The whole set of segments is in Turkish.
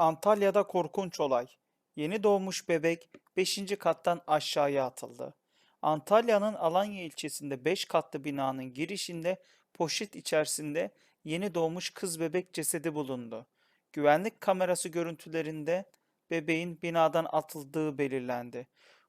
Antalya'da korkunç olay. Yeni doğmuş bebek 5. kattan aşağıya atıldı. Antalya'nın Alanya ilçesinde 5 katlı binanın girişinde poşet içerisinde yeni doğmuş kız bebek cesedi bulundu. Güvenlik kamerası görüntülerinde bebeğin binadan atıldığı belirlendi.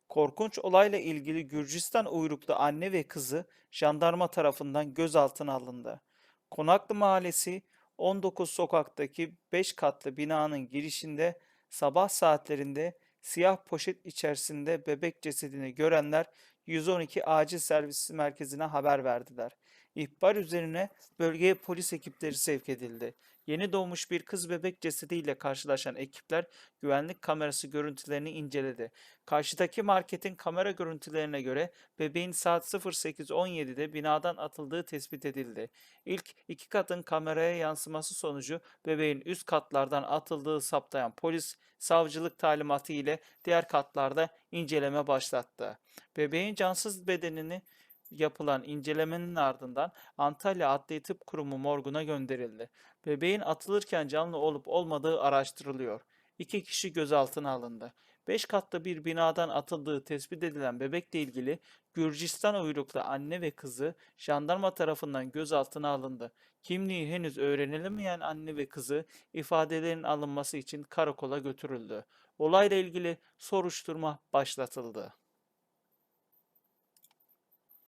Korkunç olayla ilgili Gürcistan uyruklu anne ve kızı jandarma tarafından gözaltına alındı. Konaklı Mahallesi 19 sokaktaki 5 katlı binanın girişinde sabah saatlerinde siyah poşet içerisinde bebek cesedini görenler 112 acil servis merkezine haber verdiler. İhbar üzerine bölgeye polis ekipleri sevk edildi. Yeni doğmuş bir kız bebek cesediyle karşılaşan ekipler güvenlik kamerası görüntülerini inceledi. Karşıdaki marketin kamera görüntülerine göre bebeğin saat 08.17'de binadan atıldığı tespit edildi. İlk iki katın kameraya yansıması sonucu bebeğin üst katlardan atıldığı saptayan polis savcılık talimatı ile diğer katlarda inceleme başlattı. Bebeğin cansız bedenini yapılan incelemenin ardından Antalya Adli Tıp Kurumu morguna gönderildi. Bebeğin atılırken canlı olup olmadığı araştırılıyor. İki kişi gözaltına alındı. 5 katlı bir binadan atıldığı tespit edilen bebekle ilgili Gürcistan uyruklu anne ve kızı jandarma tarafından gözaltına alındı. Kimliği henüz öğrenilemeyen anne ve kızı ifadelerin alınması için karakola götürüldü. Olayla ilgili soruşturma başlatıldı.